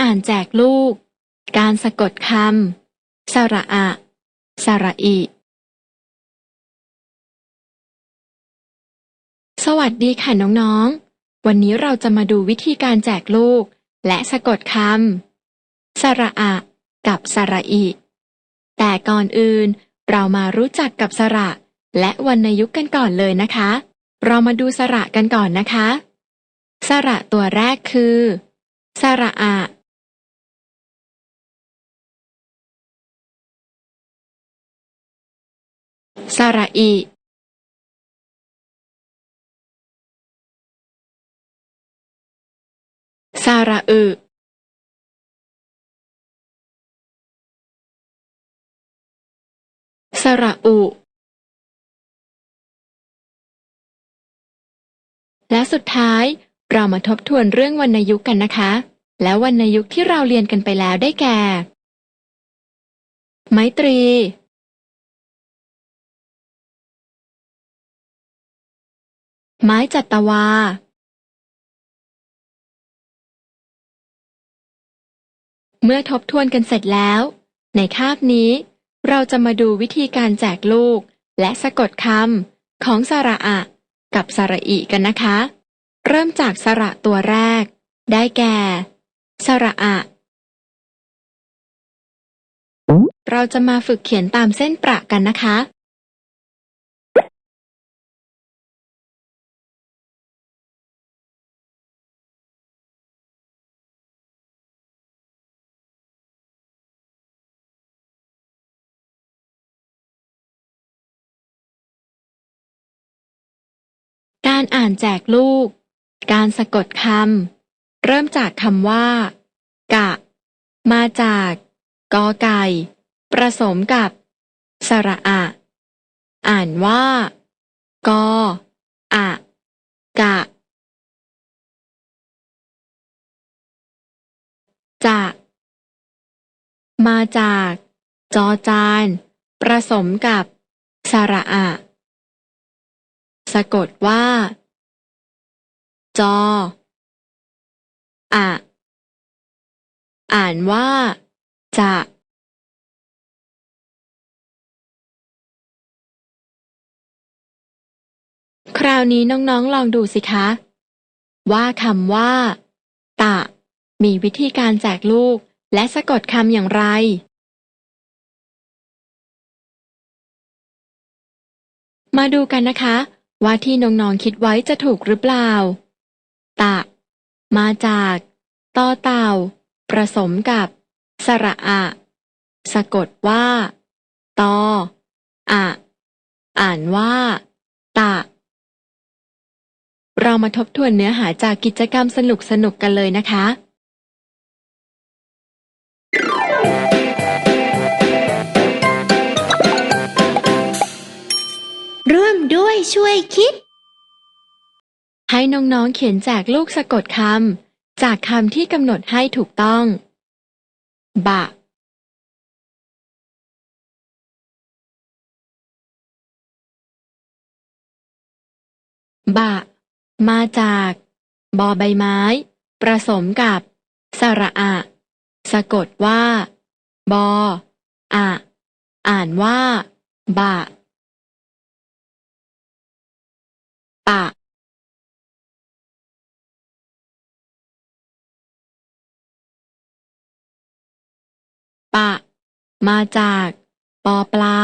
อ่านแจกลูก การสะกดคำสระอะ สระอิ สวัสดีค่ะน้องๆ วันนี้เราจะมาดูวิธีการแจกลูก และสะกดคำสระอะ กับสระอิ แต่ก่อนอื่นเรามารู้จักกับสระ และวรรณยุกต์กันก่อนเลยนะคะ เรามาดูสระกันก่อนนะคะ สระตัวแรกคือ สระอะ สระอิสระอึสระอุ และสุดท้ายเรามาทบทวนเรื่องวรรณยุกต์กันนะคะ แล้ววรรณยุกต์ที่เราเรียนกันไปแล้วได้แก่ ไมตรี ไม้จัตวาเมื่อทบทวนกันเสร็จแล้ว ในคาบนี้ เราจะมาดูวิธีการแจกลูก และสะกดคำของสระอะ กับสระอิกันนะคะ เริ่มจากสระตัวแรก ได้แก่ สระอะ เราจะมาฝึกเขียนตามเส้นประกันนะคะ การอ่านแจกลูก การสะกดคำ เริ่มจากคำว่า กะ มาจากกอไก่ผสมกับ สระอะ อ่านว่า กอ อะ กะ จะ มาจาก จอจานผสมกับ สระอะ สะกดว่า จอ อะ อ่านว่า จะคราวนี้น้องๆลองดูสิคะ ว่าคำว่า ตะ มีวิธีการแจกลูกและสะกดคำอย่างไร มาดูกันนะคะ ว่าที่น้องๆคิดไว้จะถูกหรือเปล่า ตะ มาจากต่อเต่าผสมกับ สระอะ สะกดว่าตออะอ่านว่า ตะ เรามาทบทวนเนื้อหาจากกิจกรรมสนุกๆกันเลยนะคะ ช่วยคิด ให้น้องๆเขียนแจกลูกสะกดคำจากคำที่กำหนดให้ถูกต้อง บะ บะ มาจาก บอใบไม้ผสมกับ สระอะ สะกดว่า บออะ อ่านว่า บะ ปะปะ มาจาก ปอปลา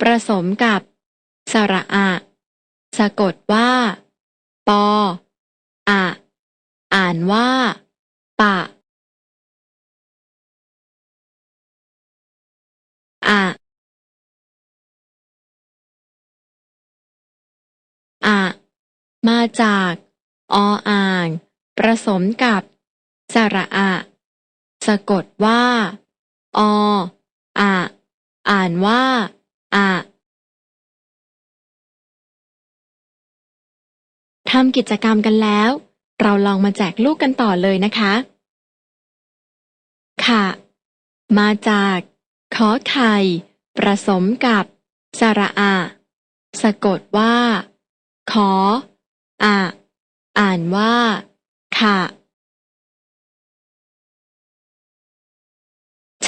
ผสมกับ สระอะ สะกดว่า ปอ อะ อ่านว่า ปะ อะอะ มาจาก ออ่างผสมกับ สระอะ สะกดว่า ออะอ่านว่าอะทำกิจกรรมกันแล้ว เราลองมาแจกลูกกันต่อเลยนะคะ ค่ะ มาจาก ขอไข่ผสมกับ สระอะ สะกดว่า ขอ อะ อ่านว่าค่ะ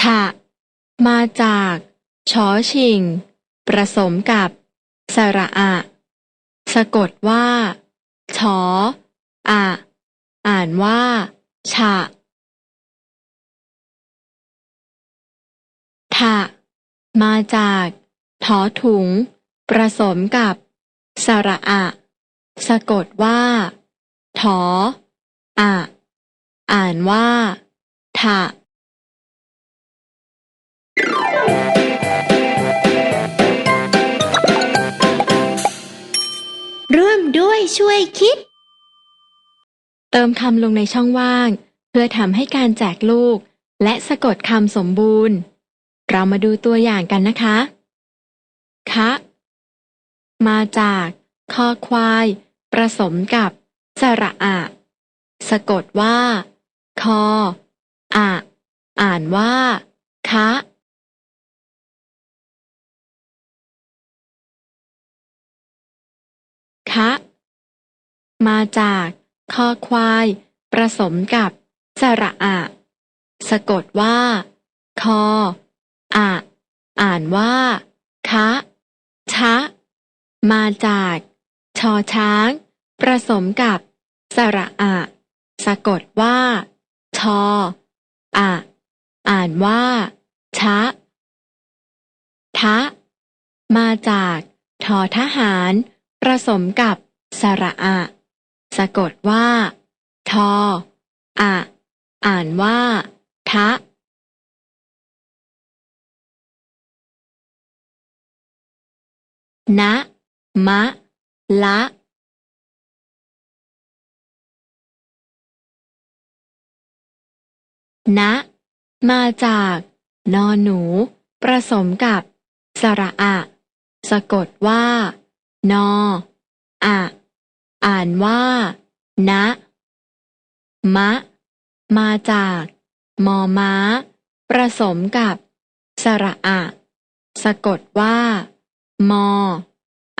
ขะมาจากชอชิง ผสมกับ สระอะ สะกดว่า ชอ อะ อ่านว่า ฉะทะมาจากทอถุง ผสมกับ สระอะ สะกดว่าทออะ อ่านว่าทะร่วมด้วยช่วยคิด เติมคำลงในช่องว่าง เพื่อทำให้การแจกลูก และสะกดคำสมบูรณ์ เรามาดูตัวอย่างกันนะคะ คะ มาจาก คอควาย ผสมกับ สระอะ สะกดว่า คอ อะ อ่านว่า คะคะมาจาก คอควาย ผสมกับ สระอะ สะกดว่า คอ อะ อ่านว่า คะ ชะ มาจาก ชอช้างผสมกับ สระอะ สะกดว่า ชอ อะ อ่านว่า ชะ ทะ มาจากทอทหารผสมกับ สระอะ สะกดว่า ทอ อะ อ่านว่า ทะนะมะ ละนะ มาจาก นอหนู ผสมกับ สระอะ สะกดว่า นออะอ่านว่า นะ มะ มาจาก มอม้า ผสมกับ สระอะ สะกดว่า มอ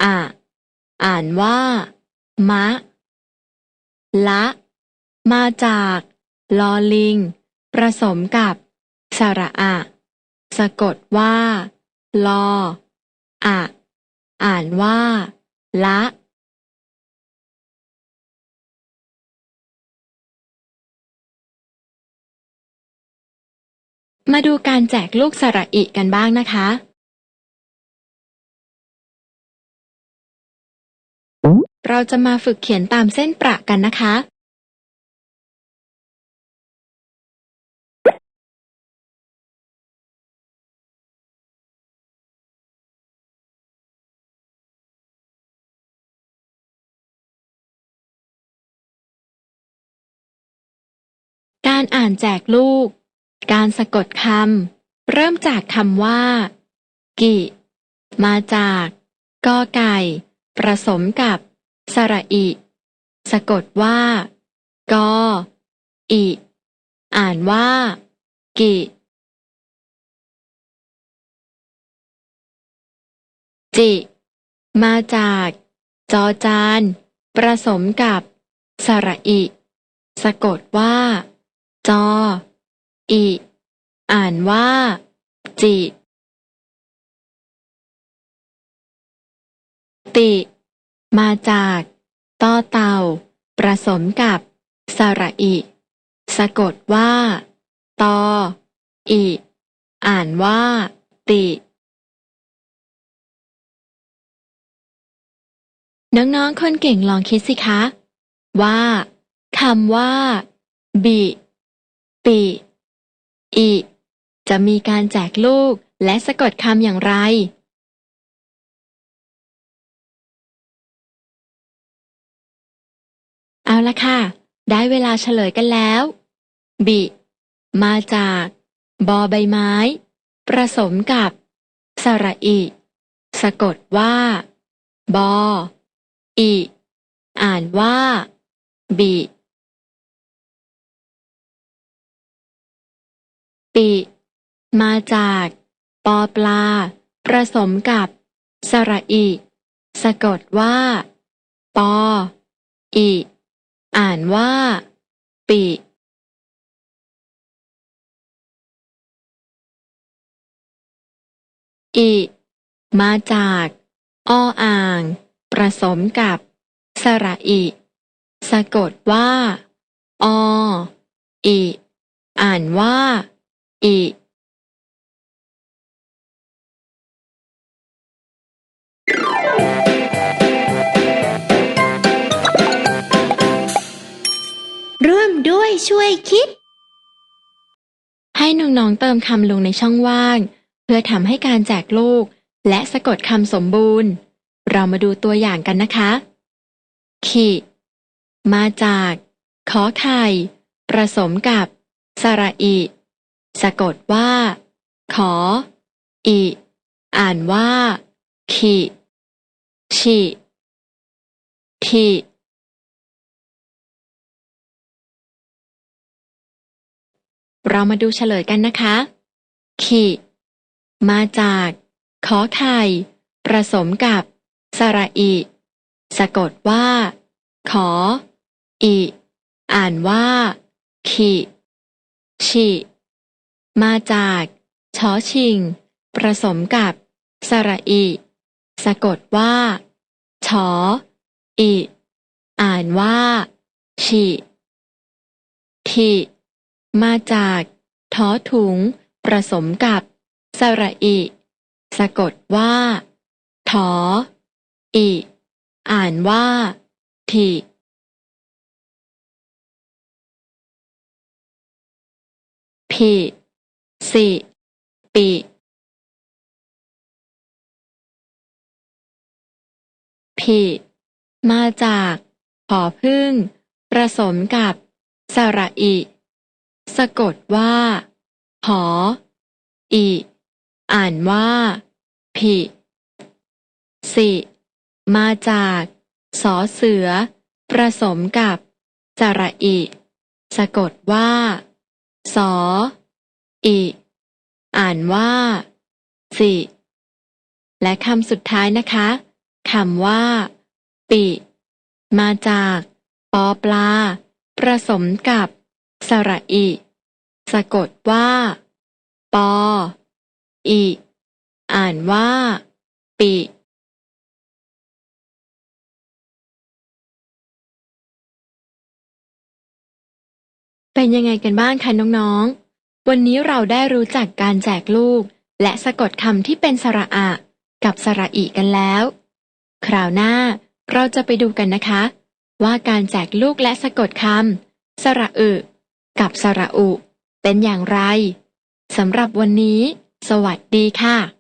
อะ อ่านว่า มะ ละ มาจาก ลอลิง ผสมกับ สระอะ สะกดว่า ลอ อะ อ่านว่า ละมาดูการแจกลูกสระอิกันบ้างนะคะ เราจะมาฝึกเขียนตามเส้นประกันนะคะ การอ่านแจกลูก การสะกดคำ เริ่มจากคำว่า กิ มาจากกอไก่ ผสมกับ สระอิ สะกดว่า กอ อิ อ่านว่า กิจิ มาจาก จอจานผสมกับ สระอิ สะกดว่า จอ อิ อ่านว่า จิ ติ มาจากต่อเต่าผสมกับสระอิ สะกดว่าตออิ อ่านว่า ติ น้องๆ คนเก่งลองคิดสิคะ ว่าคำว่า บิ ปิ อิ จะมีการแจกลูกและสะกดคำอย่างไร เอาละค่ะ ได้เวลาเฉลยกันแล้ว บิ มาจาก บอใบไม้ผสมกับ สระอิ สะกดว่า บอ อิ อ่านว่า บิ ปิ มาจาก ปอปลาผสมกับ สระอิ สะกดว่า ปอ อิานว่า ปิอิมาจากอออาง ผสมกับ สระอิ สะกดว่า ออิอ่านว่า อิ ช่วยคิด ให้น้องๆเติมคำลงในช่องว่าง เพื่อทำให้การแจกลูก และสะกดคำสมบูรณ์ เรามาดูตัวอย่างกันนะคะขิมาจาก ขอไข่ผสมกับสระอิ สะกดว่า ขอ อิ อ่านว่าขิชิทิ เรามาดูเฉลยกันนะคะขิมาจาก ขอไข่ ผสมกับ สระอิ สะกดว่า ขอ อิ อ่านว่าขิชิมาจากชอชิง ผสมกับ สระอิ สะกดว่า ชอ อิ อ่านว่าชิทิ มาจากท้อถุงผสมกับ สระอิ สะกดว่าถออิ อ่านว่าทิผิสิปิผิมาจากผอพึ่งผสมกับ สระอิ สะกดว่า หออิอ่านว่า ผิสิ มาจากสอเสือผสมกับสระอิ สะกดว่า สอ อิ อ่านว่า สิ และคำสุดท้ายนะคะคำว่า ปิ มาจาก ปอปลาผสมกับ สระอิะกดว่า ปออิอ่านว่า ปิเป็นยังไงกันบ้างคะน้องๆ วันนี้เราได้รู้จักการแจกลูก และสะกดคำที่เป็นสระอะ กับสระอิกันแล้ว คราวหน้าเราจะไปดูกันนะคะ ว่าการแจกลูกและสะกดคำสระอึ กับสระอุ เป็นอย่างไรสำหรับวันนี้ สวัสดีค่ะ